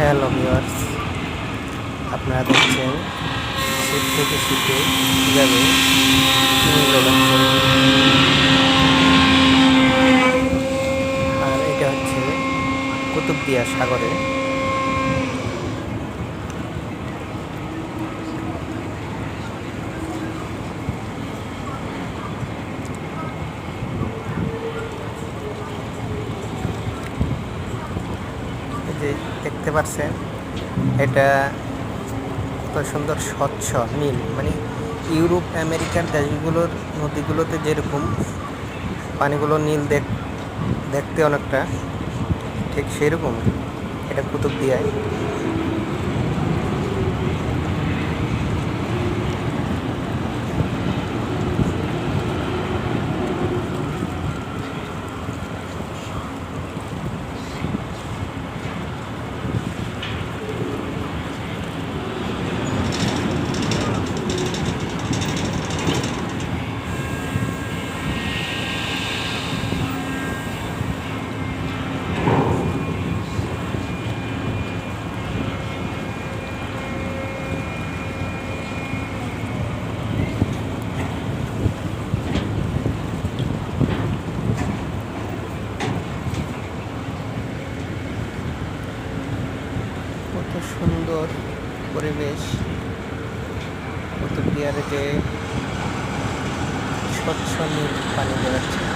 Hello viewers আপনারা দেখছেন শীত থেকে শীতে যাবে আর এটা হচ্ছে কুতুবদিয়া সাগরে। যে দেখতে পাচ্ছেন এটা কত সুন্দর, স্বচ্ছ, নীল। মানে ইউরোপ, আমেরিকার দেশগুলোর নদীগুলোতে যেরকম পানিগুলো নীল দেখ, দেখতে অনেকটা, ঠিক সেরকম। এটা কুতুব দিয়ায় কত সুন্দর পরিবেশ কুতুব বিয়ারে যে স্বচ্ছ নীল পানি বেরোচ্ছে।